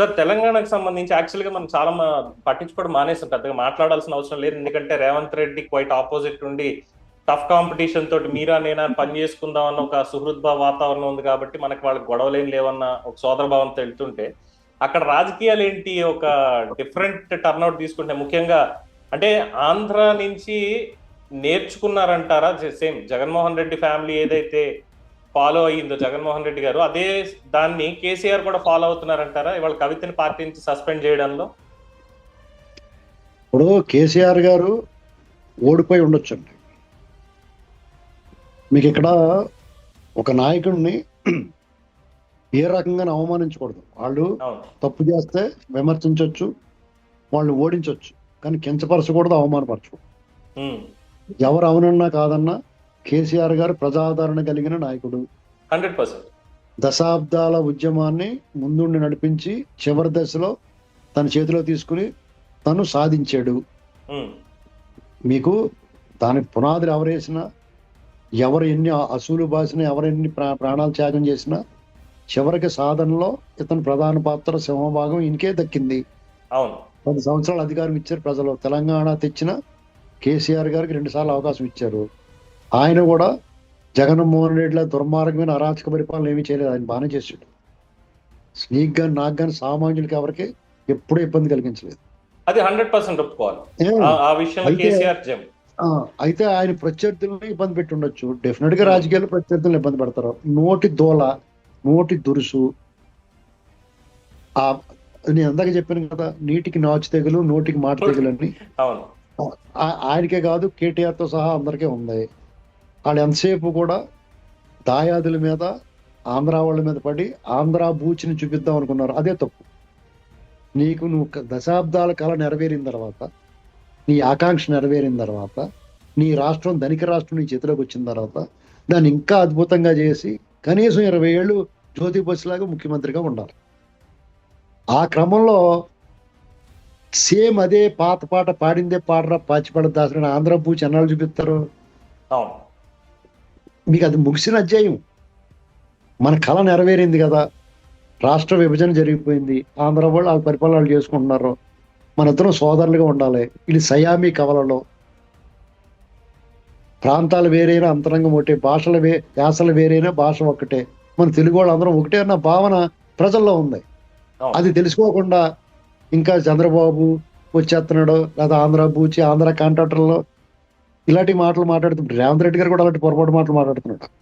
Sir తెలంగాణకు సంబంధించి యాక్చువల్గా మనం చాలా పట్టించుకోవడం మానేసాం పెద్దగా మాట్లాడాల్సిన అవసరం లేదు. ఎందుకంటే రేవంత్ రెడ్డి క్వైట్ ఆపోజిట్ ఉండి టఫ్ కాంపిటీషన్ తోటి మీరా నేనా పని చేసుకుందాం అన్న ఒక సుహృద్భావ వాతావరణం ఉంది కాబట్టి మనకి వాళ్ళకి గొడవలేం లేవన్న ఒక సోదర భావంతో వెళ్తుంటే అక్కడ రాజకీయాలు ఏంటి ఒక డిఫరెంట్ టర్న్అవుట్ తీసుకుంటే ముఖ్యంగా అంటే ఆంధ్ర నుంచి నేర్చుకున్నారంటారా? సేమ్ జగన్మోహన్ రెడ్డి ఫ్యామిలీ ఏదైతే ఫాలో అయ్యిందో జగన్మోహన్ రెడ్డి గారు. అదే దాన్ని కేసీఆర్ కూడా ఫాలో అవుతున్నారంటారా? ఇవాళ కవితని పార్టీ నుంచి సస్పెండ్ చేయడంలో? ఇప్పుడు కేసీఆర్ గారు ఓడిపోయి ఉండొచ్చండి. మీకు ఇక్కడ ఒక నాయకుడిని ఏ రకంగా అవమానించకూడదు. వాళ్ళు తప్పు చేస్తే విమర్శించవచ్చు వాళ్ళు ఓడించవచ్చు కానీ కించపరచకూడదు అవమానపరచకూడదు. ఎవరు అవునన్నా కాదన్నా కేసీఆర్ గారు ప్రజాదరణ కలిగిన నాయకుడు. Hundred percent. దశాబ్దాల ఉద్యమాన్ని ముందుండి నడిపించి చివరి దశలో తన చేతిలో తీసుకుని తను సాధించాడు. మీకు దానికి పునాదులు ఎవరేసినా ఎవరు ఎన్ని అసూలు బాసినా ఎవరు ఎన్ని ప్రా- ప్రాణాలు త్యాగం చేసినా చివరికి సాధనలో ఇతను ప్రధాన పాత్ర సింహభాగం ఈయనకే దక్కింది. అవును. పది సంవత్సరాలు అధికారం ఇచ్చారు ప్రజలు. తెలంగాణ తెచ్చిన కేసీఆర్ గారికి రెండు సార్లు అవకాశం ఇచ్చారు. ఆయన కూడా జగన్మోహన్ రెడ్డిలో దుర్మార్గమైన అరాచక పరిపాలన ఏమీ చేయలేదు. ఆయన బాగానే చేసాడు నీకు కానీ నాకు కానీ సామాన్యులకి ఎవరికి ఎప్పుడూ ఇబ్బంది కలిగించలేదు. అది హండ్రెడ్ పర్సెంట్ ఒప్పుకోవాలి. ఆ- విషయంలో అయితే- కేసీఆర్ జమ్ ఆ, అయితే ఆయన ప్రత్యర్థులను ఇబ్బంది పెట్టి ఉండొచ్చు డెఫినెట్గా రాజకీయాలు ప్రత్యర్థులను ఇబ్బంది పెడతారు. నోటి దోల నోటి దురుసు ఆ నేను అందాక చెప్పాను కదా నీటికి నాచు తెగులు నోటికి మాట తెగులు అని ఆయనకే కాదు కేటీఆర్తో సహా అందరికీ ఉంది. వాళ్ళు ఎంతసేపు కూడా దాయాదుల మీద ఆంధ్ర వాళ్ళ మీద పడి ఆంధ్ర బూచిని చూపిద్దాం అనుకున్నారు. అదే తప్పు. నీకు నువ్వు దశాబ్దాల కళ నెరవేరిన తర్వాత నీ ఆకాంక్ష నెరవేరిన తర్వాత నీ రాష్ట్రం ధనిక రాష్ట్రం నీ చేతిలోకి వచ్చిన తర్వాత దాన్ని ఇంకా అద్భుతంగా చేసి కనీసం ఇరవై ఏళ్ళు జ్యోతి బస్సులాగా ముఖ్యమంత్రిగా ఉండాలి. ఆ క్రమంలో సేమ్ అదే పాత పాట పాడిందే పాడరా పాచిపడ దాసరి ఆంధ్ర పూచి ఎన్నాళ్ళు చూపిస్తారు. అవును. మీకు అది ముగిసిన అధ్యాయం. మన కళ నెరవేరింది కదా. రాష్ట్ర విభజన జరిగిపోయింది. ఆంధ్ర వాళ్ళు వాళ్ళు చేసుకుంటున్నారు. మన ఇద్దరం సోదరులుగా ఉండాలి. ఇది సయామి కవలలో. ప్రాంతాలు వేరైనా అంతరంగం ఒకటే. భాషలు వే యాసలు వేరైనా భాష ఒక్కటే. మన తెలుగు వాళ్ళు అందరం ఒకటే అన్న భావన ప్రజల్లో ఉంది. అది తెలుసుకోకుండా ఇంకా చంద్రబాబు వచ్చేస్తున్నాడు లేదా ఆంధ్ర బూచి ఆంధ్ర కాంట్రాక్టర్లో ఇలాంటి మాటలు మాట్లాడుతుంటారు రేవంత్ రెడ్డి గారు కూడా అలాంటి పొరపాటు మాటలు మాట్లాడుతున్నాడు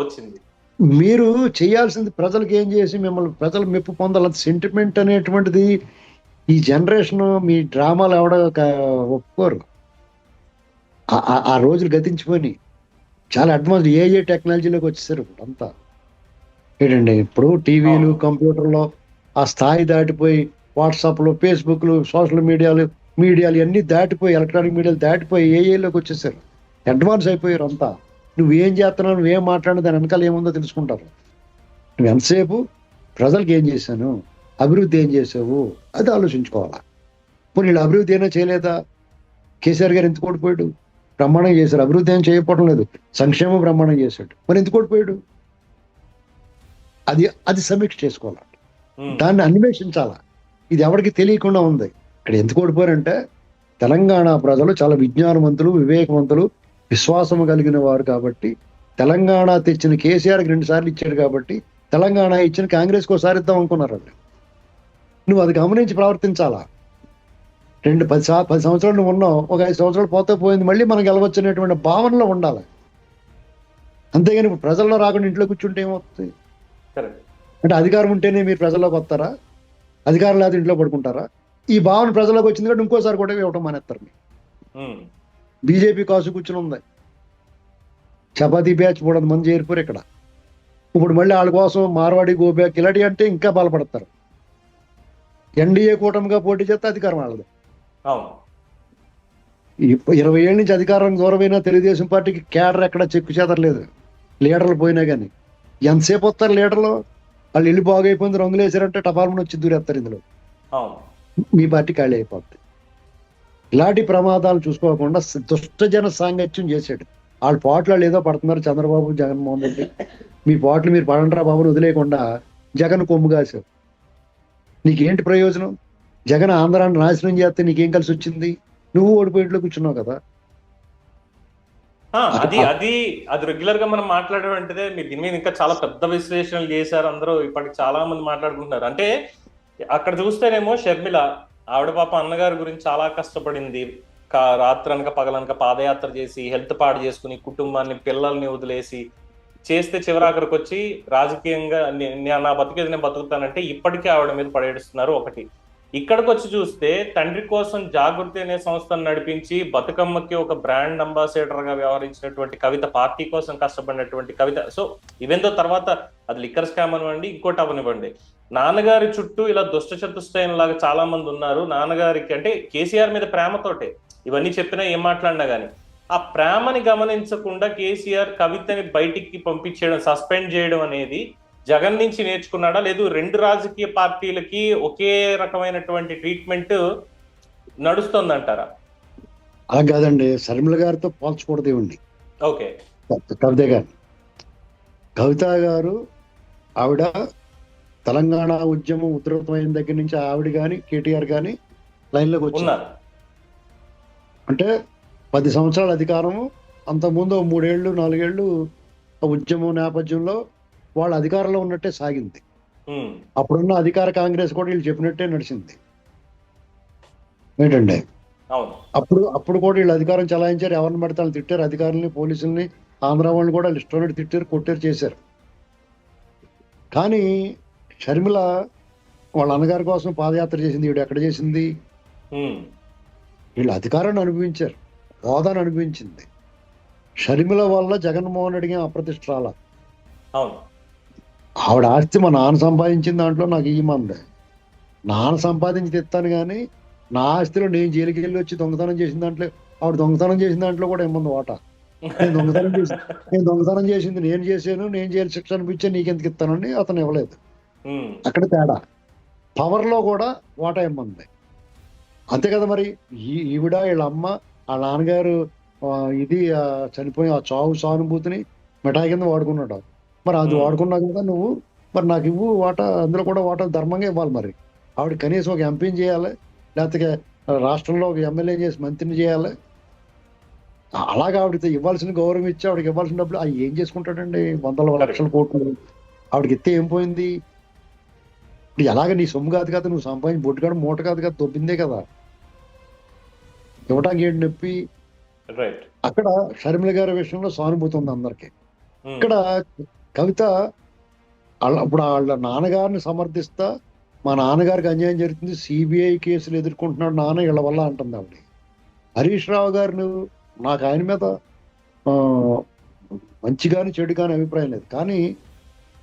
వచ్చింది. మీరు చేయాల్సింది ప్రజలకు ఏం చేసి మిమ్మల్ని ప్రజలు మెప్పు పొందాలి. సెంటిమెంట్ అనేటువంటిది ఈ జనరేషన్ మీ డ్రామాలు ఎవడ ఒప్పుకోరు. ఆ- రోజులు గతించిపోయి చాలా అడ్వాన్స్ ఏ ఏ టెక్నాలజీలోకి వచ్చేసారు ఇప్పుడు అంతా ఏంటండి ఇప్పుడు టీవీలు. కంప్యూటర్లో ఆ స్థాయి దాటిపోయి వాట్సాప్లో ఫేస్బుక్లు సోషల్ మీడియాలు మీడియాలు ఇవన్నీ దాటిపోయి ఎలక్ట్రానిక్ మీడియాలు దాటిపోయి ఏఏలోకి వచ్చేసారు. అడ్వాన్స్ అయిపోయారు అంతా. నువ్వు ఏం చేస్తున్నావు నువ్వు ఏం మాట్లాడినా దాని వెనకాల ఏముందో తెలుసుకుంటారు. నువ్వు ఎంతసేపు ప్రజలకు ఏం చేశాను అభివృద్ధి ఏం చేసావు అది ఆలోచించుకోవాలా. పోనీ వీళ్ళు అభివృద్ధి అయినా చేయలేదా? కేసీఆర్ గారు ఎందుకు ఓడిపోయాడు? బ్రహ్మాండం చేశారు. అభివృద్ధి ఏం చేయకపోవడం లేదు. సంక్షేమం బ్రహ్మాండం చేశాడు. మరి ఎందుకు ఓడిపోయాడు? అది అది సమీక్ష చేసుకోవాలి. ఉమ్. దాన్ని అన్వేషించాలా? ఇది ఎవరికి తెలియకుండా ఉంది. ఇక్కడ ఎందుకు ఓడిపోయారంటే తెలంగాణ ప్రజలు చాలా విజ్ఞానవంతులు వివేకవంతులు విశ్వాసం కలిగిన వారు కాబట్టి తెలంగాణ తెచ్చిన కేసీఆర్కి రెండు సార్లు ఇచ్చాడు కాబట్టి తెలంగాణ ఇచ్చిన కాంగ్రెస్కి ఒకసారి ఇద్దాం అనుకున్నారు వాళ్ళు. నువ్వు అది గమనించి ప్రవర్తించాలా? రెండు పది సా పది సంవత్సరాలు నువ్వు ఉన్నావు ఒక ఐదు సంవత్సరాలు పోతే పోయింది మళ్ళీ మనం గెలవచ్చు అనేటువంటి భావనలో ఉండాలి. అంతేగాని ఇప్పుడు ప్రజల్లో రాకుండా ఇంట్లో కూర్చుంటే ఏమవుతుంది? అంటే అధికారం ఉంటేనే మీరు ప్రజల్లోకి వస్తారా? అధికారం లేదా ఇంట్లో పడుకుంటారా? ఈ భావన ప్రజల్లోకి వచ్చింది కాబట్టి ఇంకోసారి కూడా ఇవ్వటం మానేస్తారు. బీజేపీ కాసు కూర్చుని ఉంది. చపాతీ బ్యాచ్ మూడు మంది చేరిపోరు ఇక్కడ. ఇప్పుడు మళ్ళీ వాళ్ళ కోసం మార్వాడి గోబ్యాక్ ఇలాంటి అంటే ఇంకా బలపడతారు. ఎన్డీఏ కూటమిగా పోటీ చేస్తే అధికారం వాళ్ళది. ఇరవై ఏళ్ళ నుంచి అధికారం దూరమైనా తెలుగుదేశం పార్టీకి కేడర్ ఎక్కడ చెక్కు చెదరలేదు లీడర్లు పోయినా కానీ ఎంతసేపు వస్తారు లీడర్లు? వాళ్ళు ఇల్లు బాగైపోయింది రంగులు వేసారంటే టపాల్మని వచ్చి దూరేస్తారు ఇందులో. మీ పార్టీ ఖాళీ అయిపోద్ది. ఇలాంటి ప్రమాదాలు చూసుకోకుండా దుష్టజన సాంగత్యం చేశాడు వాళ్ళ పాటలు వాళ్ళు ఏదో పడుతున్నారు చంద్రబాబు జగన్మోహన్ రెడ్డి. మీ పాటలు మీరు పడండ్రా బాబుని వదిలేయకుండా జగన్ కొమ్ము కాశారు. నీకేంటి ప్రయోజనం? జగన్ ఆంధ్రాన్ని నాశనం చేస్తే నీకేం కలిసి వచ్చింది? నువ్వు ఓడిపోయిట్లో కూర్చున్నావు కదా. అది అది అది రెగ్యులర్గా మనం మాట్లాడేటువంటిదే మీరు దీని మీద ఇంకా చాలా పెద్ద విశ్లేషణలు చేశారు అందరూ. ఇప్పటికి చాలా మంది మాట్లాడుకుంటున్నారు. అంటే అక్కడ చూస్తేనేమో షర్మిల ఆవిడ పాప అన్నగారి గురించి చాలా కష్టపడింది. కా- రాత్రనక పగలనక పాదయాత్ర చేసి హెల్త్ పాడు చేసుకుని కుటుంబాన్ని పిల్లల్ని వదిలేసి చేస్తే చివరాఖరికి వచ్చి రాజకీయంగా నే- నా బతికేది నేను బతుకుతానంటే ఇప్పటికీ ఆవిడ మీద పడేడుస్తున్నారు ఒకటి. ఇక్కడికి వచ్చి చూస్తే తండ్రి కోసం జాగృతి అనే సంస్థను నడిపించి బతుకమ్మకి ఒక బ్రాండ్ అంబాసిడర్గా వ్యవహరించినటువంటి కవిత పార్టీ కోసం కష్టపడినటువంటి కవిత. సో ఇవెంతో తర్వాత అది లిక్కర్ స్కామ్ అనివ్వండి ఇంకోటి అవనివ్వండి నాన్నగారి చుట్టూ ఇలా దుష్ట చతుష్టయం లాగా చాలా మంది ఉన్నారు. నాన్నగారికి అంటే కేసీఆర్ మీద ప్రేమతోటే. ఇవన్నీ చెప్పినా ఏం మాట్లాడినా గానీ. ఆ ప్రేమని గమనించకుండా కేసీఆర్ కవితని బయటికి పంపించేయడం సస్పెండ్ చేయడం అనేది జగన్ నుంచి నేర్చుకున్నాడా? లేదు రెండు రాజకీయ పార్టీలకి ఒకే రకమైనటువంటి ట్రీట్మెంట్ నడుస్తుందంటారా? అలా కాదండి. శర్మిల గారితో పోల్చకూడదు ఇవ్వండి. ఓకే. కవిత గారు. కవిత గారు ఆవిడ తెలంగాణ ఉద్యమం ఉధృతమైన దగ్గర నుంచి ఆవిడ కానీ కేటీఆర్ కానీ లైన్లోకి వచ్చారు. ఉన్నారు. అంటే పది సంవత్సరాల అధికారము అంతకుముందు మూడేళ్ళు నాలుగేళ్ళు ఆ ఉద్యమం నేపథ్యంలో వాళ్ళ అధికారంలో ఉన్నట్టే సాగింది. అప్పుడున్న అధికార కాంగ్రెస్ కూడా వీళ్ళు చెప్పినట్టే నడిచింది. ఏంటండి? అప్పుడు అప్పుడు కూడా వీళ్ళు అధికారం చలాయించారు ఎవరిని పడితే వాళ్ళు తిట్టారు అధికారుల్ని పోలీసుల్ని ఆంధ్ర వాళ్ళని కూడా ఇష్టం తిట్టారు కొట్టారు చేశారు. కానీ షర్మిల వాళ్ళ అన్నగారి కోసం పాదయాత్ర చేసింది ఈవిడ ఎక్కడ చేసింది? వీళ్ళు అధికారాన్ని అనుభవించారు హోదాను అనుభవించింది. షర్మిల వల్ల జగన్మోహన్ రెడ్డికి అప్రతిష్ట రాల? అవును. ఆవిడ ఆస్తి మా నాన్న సంపాదించిన దాంట్లో నాకు ఇయ్యమంది నాన్న సంపాదించి తెస్తాను కానీ నా ఆస్తిలో నేను జైలుకి వెళ్ళి వచ్చి దొంగతనం చేసిన దాంట్లో ఆవిడ దొంగతనం చేసిన దాంట్లో కూడా ఏముంది వాటా? నేను దొంగతనం చేసి నేను దొంగతనం చేసింది నేను చేశాను నేను జైలు శిక్ష అనిపించే నీకెందుకు ఇస్తానని అతను ఇవ్వలేదు. అక్కడ తేడా. పవర్లో కూడా వాటా ఇమ్మంది అంతే కదా మరి. ఈ- ఈవిడ వీళ్ళ అమ్మ వాళ్ళ నాన్నగారు ఆ, ఇది ఆ, చనిపోయి ఆ చావు సానుభూతిని మిఠాయి కింద వాడుకున్నాడు. మరి అది. వాడుకున్నావు కదా నువ్వు మరి నాకు ఇవ్వు వాటా అందులో కూడా వాటా ధర్మంగా ఇవ్వాలి మరి. ఆవిడ కనీసం ఒక ఎంపీని చేయాలి లేకపోతే రాష్ట్రంలో ఒక ఎమ్మెల్యే చేసి మంత్రిని చేయాలి. అలాగే ఆవిడకి ఇవ్వాల్సిన గౌరవం ఇచ్చి ఆవిడకి ఇవ్వాల్సిన డబ్బులు అవి ఏం చేసుకుంటాడండి? వందల లక్షల కోట్లు. ఆవిడకి ఇస్తే ఏం పోయింది? ఇప్పుడు ఎలాగ నీ సొమ్ము కాదు కదా నువ్వు సంపాదించి బొట్టుగాడు మూట కాదు కదా దొబ్బిందే కదా. ఇవ్వటానికి ఏంటి నొప్పి? అక్కడ షర్మిల గారి విషయంలో సానుభూతి ఉంది అందరికి. ఇక్కడ కవిత వాళ్ళ- ఇప్పుడు వాళ్ళ నాన్నగారిని సమర్థిస్తా మా నాన్నగారికి అన్యాయం జరుగుతుంది సిబిఐ కేసులు ఎదుర్కొంటున్నాడు నాన్న వీళ్ళ వల్ల అంటుంది ఆవిడ. హరీష్ రావు గారు నువ్వు నాకు ఆయన మీద మంచి కానీ చెడు కానీ అభిప్రాయం లేదు. కానీ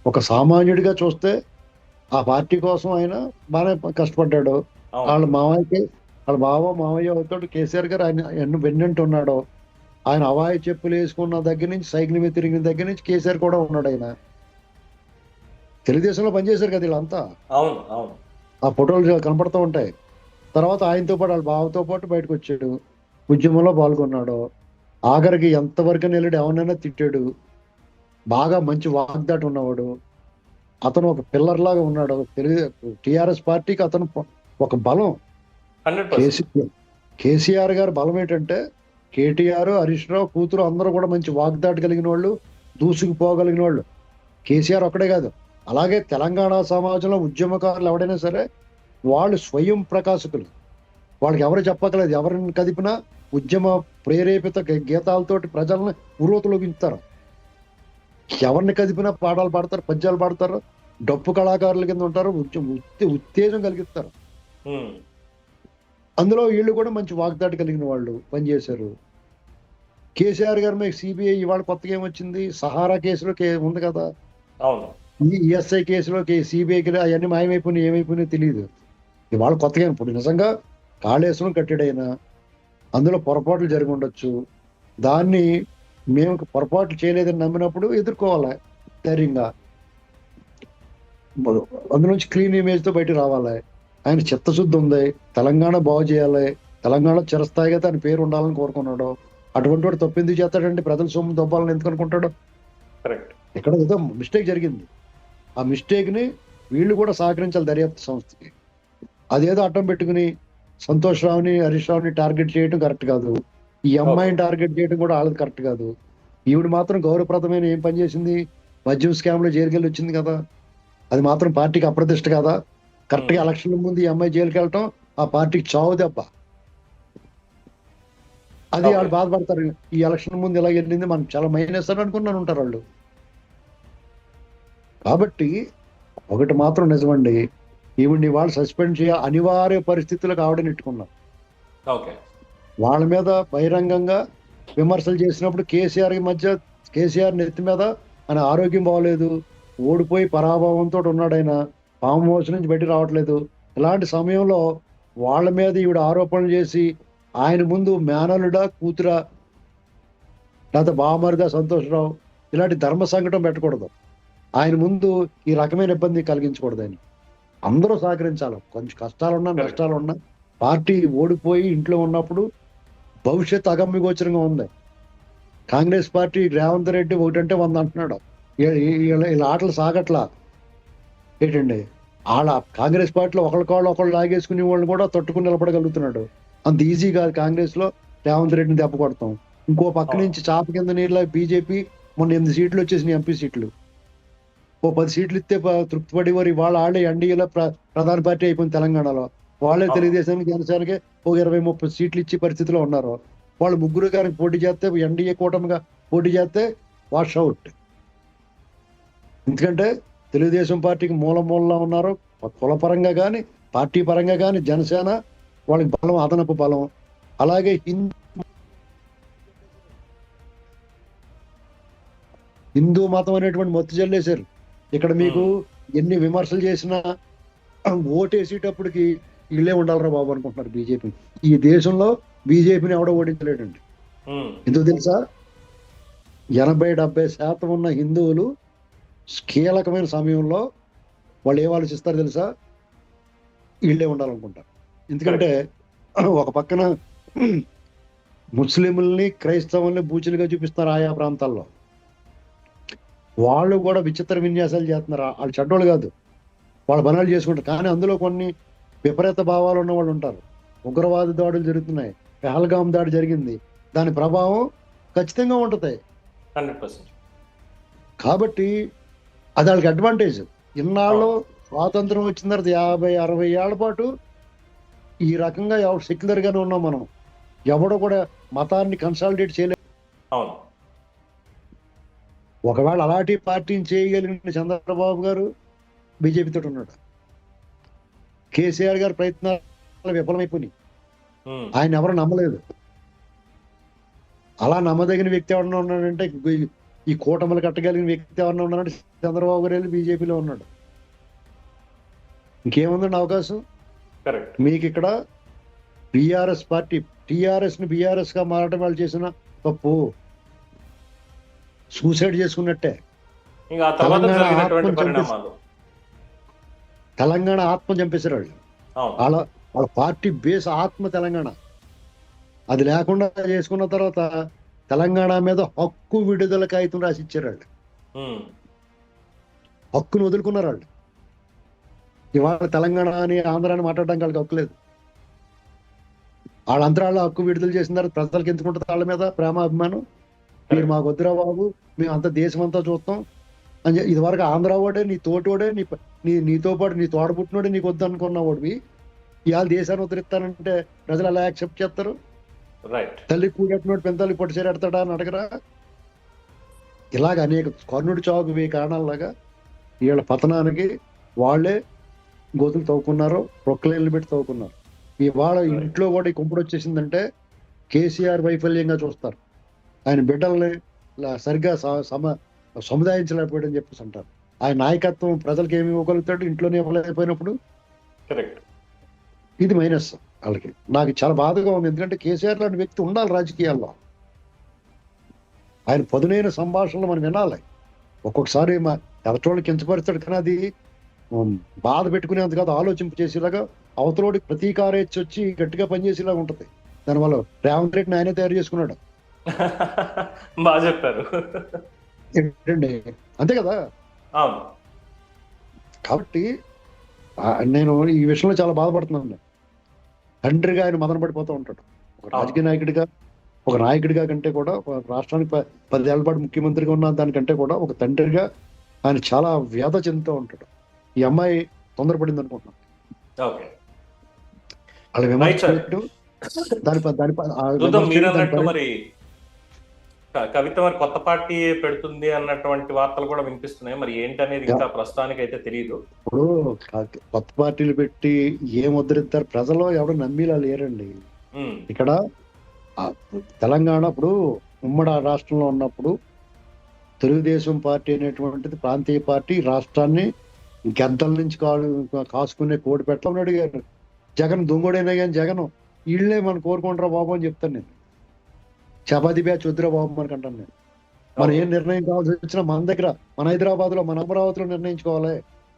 ఒక సామాన్యుడిగా చూస్తే ఆ పార్టీ కోసం ఆయన బాగానే కష్టపడ్డాడు. వాళ్ళ మామయ్యకి వాళ్ళ బావ మామయ్య అవుతాడు కేసీఆర్ గారు ఆయన ఎన్ను వెన్నంటి ఉన్నాడు ఆయన అవాయి చెప్పులు వేసుకున్న దగ్గర నుంచి సైకిల్ మీద తిరిగిన దగ్గర నుంచి కేసీఆర్ కూడా ఉన్నాడు ఆయన. తెలుగుదేశంలో పనిచేశారు కదా వీళ్ళంతా? అవును అవును. ఆ ఫోటోలు కనపడుతూ ఉంటాయి. తర్వాత ఆయనతో పాటు వాళ్ళ బావతో పాటు బయటకు వచ్చాడు. ఉద్యమంలో పాల్గొన్నాడు. ఆఖరికి ఎంతవరకు వెళ్ళాడు ఎవరినైనా తిట్టాడు. బాగా మంచి వాగ్దాటి ఉన్నవాడు. అతను ఒక పిల్లర్ లాగా ఉన్నాడు. తెలుగు టిఆర్ఎస్ పార్టీకి అతను ఒక బలం. కేసీఆర్ గారి బలం ఏంటంటే కేటీఆర్ హరీష్ రావు కూతురు అందరూ కూడా మంచి వాగ్దాటి కలిగిన వాళ్ళు దూసుకుపోగలిగిన వాళ్ళు. కేసీఆర్ ఒక్కడే కాదు. అలాగే తెలంగాణ సమాజంలో ఉద్యమకారులు ఎవడైనా సరే వాళ్ళు స్వయం ప్రకాశకులు. వాళ్ళకి ఎవరు చెప్పకలేదు ఎవరిని కదిపినా ఉద్యమ ప్రేరేపిత గీతాలతోటి ప్రజలను ఉరోతులోకించుతారు ఎవరిని కదిపినా పాటలు పాడతారు పద్యాలు పాడతారు డప్పు కళాకారుల కింద ఉంటారు ఉత్తేజం కలిగిస్తారు. అందులో వీళ్ళు కూడా మంచి వాగ్దాటి కలిగిన వాళ్ళు పనిచేశారు. కేసీఆర్ గారి మీద సిబిఐ ఇవాళ కొత్తగా ఏమొచ్చింది సహారా కేసులో కే- ఉంది కదా? అవును. ఈఎస్ఐ కేసులో సిబిఐకి అవన్నీ మాయమైపోయినాయి ఏమైపోయినాయో తెలియదు ఇవాళ కొత్తగా ఇప్పుడు నిజంగా కాళేశ్వరం కట్టాడైనా అందులో పొరపాట్లు జరిగి ఉండొచ్చు. దాన్ని మేము పొరపాట్లు చేయలేదని నమ్మినప్పుడు ఎదుర్కోవాలి? ధైర్యంగా. అందులోంచి క్లీన్ ఇమేజ్తో బయట రావాలి? ఆయన చిత్తశుద్ధి ఉంది. తెలంగాణ బాగు చేయాలి. తెలంగాణ చిరస్థాయిగా తన పేరు ఉండాలని కోరుకున్నాడు. అటువంటి వాడు తప్పు ఎందుకు చేస్తాడంటే ప్రజల సొమ్ము దొబ్బాలని ఎందుకు అనుకుంటాడు? ఇక్కడ ఏదో మిస్టేక్ జరిగింది. ఆ మిస్టేక్ని వీళ్ళు కూడా సహకరించాలి దర్యాప్తు సంస్థకి. అదేదో అడ్డం పెట్టుకుని సంతోష్ రావుని హరీష్ రావుని టార్గెట్ చేయడం కరెక్ట్ కాదు. ఈ అమ్మాయిని టార్గెట్ చేయడం కూడా వాళ్ళది కరెక్ట్ కాదు. ఈవిడ మాత్రం గౌరవప్రదమైన ఏం పని చేసింది? మద్యం స్కామ్లో జైలుకెళ్ళి వచ్చింది కదా. అది మాత్రం పార్టీకి అప్రతిష్ట కదా. కరెక్ట్గా. ఎలక్షన్ ముందు ఈ అమ్మాయి జైలుకి వెళ్ళటం ఆ పార్టీకి చావు దెబ్బ. అది. వాళ్ళు బాధపడతారు. ఈ ఎలక్షన్ ముందు ఇలా వెళ్ళింది మనం చాలా మైనస్ అని అనుకున్నాను ఉంటారు వాళ్ళు. కాబట్టి ఒకటి మాత్రం నిజమండి ఈవిడ్ని వాళ్ళు సస్పెండ్ చేయ అనివార్య పరిస్థితులకు ఆవిడ నెట్టుకున్నాం ఓకే. వాళ్ళ మీద బహిరంగంగా విమర్శలు చేసినప్పుడు కేసీఆర్ మధ్య కేసీఆర్ నెత్తి మీద ఆయన ఆరోగ్యం బాగోలేదు ఓడిపోయి పరాభవంతో ఉన్నాడు ఆయన. ఫామ్ హౌస్ నుంచి బయట రావట్లేదు. ఇలాంటి సమయంలో వాళ్ళ మీద ఈవిడ ఆరోపణలు చేసి ఆయన ముందు మేనలుడా కూతురా లేకపోతే బామరిదా సంతోషరావు ఇలాంటి ధర్మ సంకటం పెట్టకూడదు. ఆయన ముందు ఈ రకమైన ఇబ్బంది కలిగించకూడదు ఆయన. అందరూ సహకరించాలి. కొంచెం కష్టాలున్నా. నష్టాలున్నా పార్టీ ఓడిపోయి ఇంట్లో ఉన్నప్పుడు భవిష్యత్ అగమ్యగోచరంగా ఉంది. కాంగ్రెస్ పార్టీ రేవంత్ రెడ్డి ఒకటంటే వంద అంటున్నాడు. వీళ్ళ ఆటలు సాగట్లా? ఏంటండి? వాళ్ళ కాంగ్రెస్ పార్టీలో ఒకళ్ళకాళ్ళు ఒకళ్ళు లాగేసుకునే వాళ్ళు కూడా తట్టుకుని నిలబడగలుగుతున్నాడు. అంత ఈజీ కాదు కాంగ్రెస్లో రేవంత్ రెడ్డిని దెబ్బ కొడతాం. ఇంకో పక్క. నుంచి చాప కింద నీళ్ళ బీజేపీ మొన్న ఎనిమిది సీట్లు వచ్చేసినాయి ఎంపీ సీట్లు. ఓ పది సీట్లు ఇస్తే తృప్తి పడి వారు వాళ్ళ వాళ్ళే ఎన్డీఏలో ప్ర ప్రధాన పార్టీ అయిపోయింది తెలంగాణలో. వాళ్ళే. తెలుగుదేశానికి జనసేనకి ఒక ఇరవై ముప్పై సీట్లు ఇచ్చే పరిస్థితిలో ఉన్నారు. వాళ్ళు ముగ్గురు గారికి పోటీ చేస్తే ఎన్డీఏ కూటమిగా పోటీ చేస్తే వాష్ అవుట్. ఎందుకంటే తెలుగుదేశం పార్టీకి మూల మూలలో ఉన్నారు కుల పరంగా కానీ పార్టీ పరంగా కానీ జనసేన వాళ్ళకి బలం అదనపు బలం. అలాగే హిందూ హిందూ మతం అనేటువంటి మొత్తి జల్లేశారు. ఇక్కడ మీకు ఎన్ని విమర్శలు చేసినా ఓటేసేటప్పటికి వీళ్ళే ఉండాలరా బాబు అనుకుంటున్నారు బీజేపీ. ఈ దేశంలో బీజేపీని ఎవడో ఓడించలేడండి. ఉమ్, ఎందుకు తెలుసా? ఎనభై డెబ్బై శాతం ఉన్న హిందువులు కీలకమైన సమయంలో వాళ్ళు ఏం ఆలోచిస్తారు తెలుసా? వీళ్ళే ఉండాలనుకుంటారు. ఎందుకంటే ఒక పక్కన ముస్లింల్ని క్రైస్తవుల్ని బూచులుగా చూపిస్తున్నారు ఆయా ప్రాంతాల్లో. వాళ్ళు కూడా విచిత్ర విన్యాసాలు చేస్తున్నారు. వాళ్ళు చెడ్డోళ్ళు కాదు. వాళ్ళ పనులు చేసుకుంటారు. కానీ అందులో కొన్ని విపరీత భావాలు ఉన్న వాళ్ళు ఉంటారు. ఉగ్రవాద దాడులు జరుగుతున్నాయి. పహల్గాం దాడి జరిగింది. దాని ప్రభావం ఖచ్చితంగా ఉంటుంది. కాబట్టి అది వాళ్ళకి అడ్వాంటేజ్ ఇన్నాళ్ళు స్వాతంత్రం వచ్చిన తర్వాత యాభై అరవై ఏళ్ళ పాటు ఈ రకంగా ఎవరు సెక్యులర్ గానే ఉన్నాం మనం. ఎవడో కూడా మతాన్ని కన్సాలిడేట్ చేయలేదు ఒకవేళ అలాంటి పార్టీని చేయగలిగిన చంద్రబాబు గారు బీజేపీ తోటి ఉన్నాడు. కేసీఆర్ గారి ప్రయత్నాలు విఫలమైపోయినాయి. ఆయన ఎవరు నమ్మలేదు. అలా నమ్మదగిన వ్యక్తి ఎవరన్నా ఉన్నాడంటే ఈ- కూటమిలు కట్టగలిగిన వ్యక్తి ఎవరన్నా ఉన్నాడంటే చంద్రబాబు గారు వెళ్ళి బీజేపీలో ఉన్నాడు. ఇంకేముందండి అవకాశం? మీకు ఇక్కడ బిఆర్ఎస్ పార్టీ టిఆర్ఎస్ని బిఆర్ఎస్గా మారడం వాళ్ళు చేసిన తప్పు సూసైడ్ చేసుకున్నట్టే. తెలంగాణ ఆత్మ చంపేశారు వాళ్ళు. వాళ్ళ వాళ్ళ పార్టీ బేస్ ఆత్మ తెలంగాణ. అది లేకుండా చేసుకున్న తర్వాత తెలంగాణ మీద హక్కు విడుదల కాగితం రాసి ఇచ్చారు వాళ్ళు హక్కును వదులుకున్నారు వాళ్ళు. ఇవాళ తెలంగాణ అని ఆంధ్ర అని మాట్లాడడానికి వాళ్ళకి హక్కు లేదు. వాళ్ళంతరాళ్ళు హక్కు విడుదల చేసిన తర్వాత ప్రజలకు ఎందుకుంటుంది వాళ్ళ మీద ప్రేమ అభిమానం? మీరు మాకు వద్దురా బాబు మేము అంతా దేశం అంతా చూస్తాం. అని చెప్పి ఇదివరకు ఆంధ్ర వాడే నీ తోటి వాడే నీ నీ నీతో పాటు నీ తోడ పుట్టినోడే నీకు వద్దు అనుకున్న వాడివి. ఇవాళ దేశాన్ని ఉద్ధరిస్తానంటే ప్రజలు ఎలా యాక్సెప్ట్ చేస్తారు? తల్లి కూడెట్టినోడు పెంతల్లి పొట్టి చేరెడతాడా అని అడగరా? ఇలాగ అనేక కర్ణుడి చావుకు వెయ్యి కారణాలలాగా వీళ్ళ పతనానికి వాళ్ళే గోతులు తవ్వుకున్నారు ప్రొక్కలేళ్ళు పెట్టి తవ్వుకున్నారు. ఇవాళ ఇంట్లో కూడా ఈ కుంపుడు వచ్చేసిందంటే కేసీఆర్ వైఫల్యంగా చూస్తారు. ఆయన బిడ్డల్ని సరిగ్గా స- సమ సముదాయించలేకపోయాడని చెప్పేసి అంటారు. ఆయన నాయకత్వం ప్రజలకు ఏమి ఇవ్వగలుగుతాడు? ఇంట్లోనే ఇవ్వలేకపోయినప్పుడు? కరెక్ట్ ఇది మైనస్. వాళ్ళకి. నాకు చాలా బాధగా ఉంది. ఎందుకంటే కేసీఆర్ లాంటి వ్యక్తి ఉండాలి రాజకీయాల్లో. ఆయన పదునైన సంభాషణలు మనం వినాలి. ఒక్కొక్కసారి మా ఎదటోళ్ళు కించపరుస్తాడు కానీ అది బాధ పెట్టుకునేంత కాదు. ఆలోచింపు చేసేలాగా అవతలోడికి ప్రతీకారేచ్చి వచ్చి గట్టిగా పనిచేసేలాగా ఉంటుంది. దానివల్ల రేవంత్ రెడ్డిని ఆయనే తయారు చేసుకున్నాడు. బాగా చెప్పారు. ఏంటండి? అంతే కదా? కాబట్టి నేను ఈ విషయంలో చాలా బాధపడుతున్నాను. తండ్రిగా ఆయన మదన పడిపోతూ ఉంటాడు. ఒక రాజకీయ నాయకుడిగా ఒక నాయకుడిగా కంటే కూడా ఒక రాష్ట్రానికి పదేళ్ళ పాటు ముఖ్యమంత్రిగా ఉన్న దానికంటే కూడా ఒక తండ్రిగా ఆయన చాలా వ్యధ చెందుతూ ఉంటాడు. ఈ అమ్మాయి తొందరపడింది అనుకుంటున్నాను. వాళ్ళ. విమర్శ దాని దాని కవిత మరి కొత్త పార్టీ పెడుతుంది అన్నటువంటి వార్తలు కూడా వినిపిస్తున్నాయి. మరి ఏంటనేది ఇంకా ప్రస్తుతానికి అయితే తెలియదు ఇప్పుడు కొత్త పార్టీలు పెట్టి ఏం ముద్రిస్తారు ప్రజలు ఎవరు నమ్మేలా లేరండి. ఇక్కడ తెలంగాణ ఇప్పుడు ఉమ్మడి రాష్ట్రంలో ఉన్నప్పుడు తెలుగుదేశం పార్టీ అనేటువంటిది ప్రాంతీయ పార్టీ రాష్ట్రాన్ని గద్దల నుంచి కాసుకునే కోడి పెట్టమని అడిగారు. జగన్ దొంగోడైనా కానీ జగన్ వీళ్ళే మనం కోరుకుంటారా బాబు అని చెప్తాను నేను. చపాతి బ్యాచ్ వద్దురా బాబు మనకు అంటాను నేను. మనం ఏం నిర్ణయం కావాల్సి వచ్చినా మన దగ్గర మన హైదరాబాద్లో మన అమరావతిలో నిర్ణయించుకోవాలి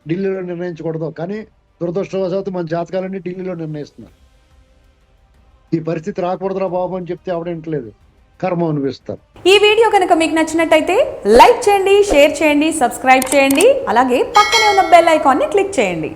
ఢిల్లీలో నిర్ణయించకూడదు. కానీ దురదృష్టవశాత్తు మన జాతకాలన్నీ ఢిల్లీలో నిర్ణయిస్తున్నారు. ఈ పరిస్థితి రాకూడదురా బాబు అని చెప్తే ఆవిడేంటలేదు కర్మ అనిపిస్తారు ఈ వీడియో కనుక మీకు నచ్చినట్టయితే లైక్ చేయండి షేర్ చేయండి సబ్స్క్రైబ్ చేయండి అలాగే పక్కనే ఉన్న బెల్ ఐకాన్ని క్లిక్ చేయండి.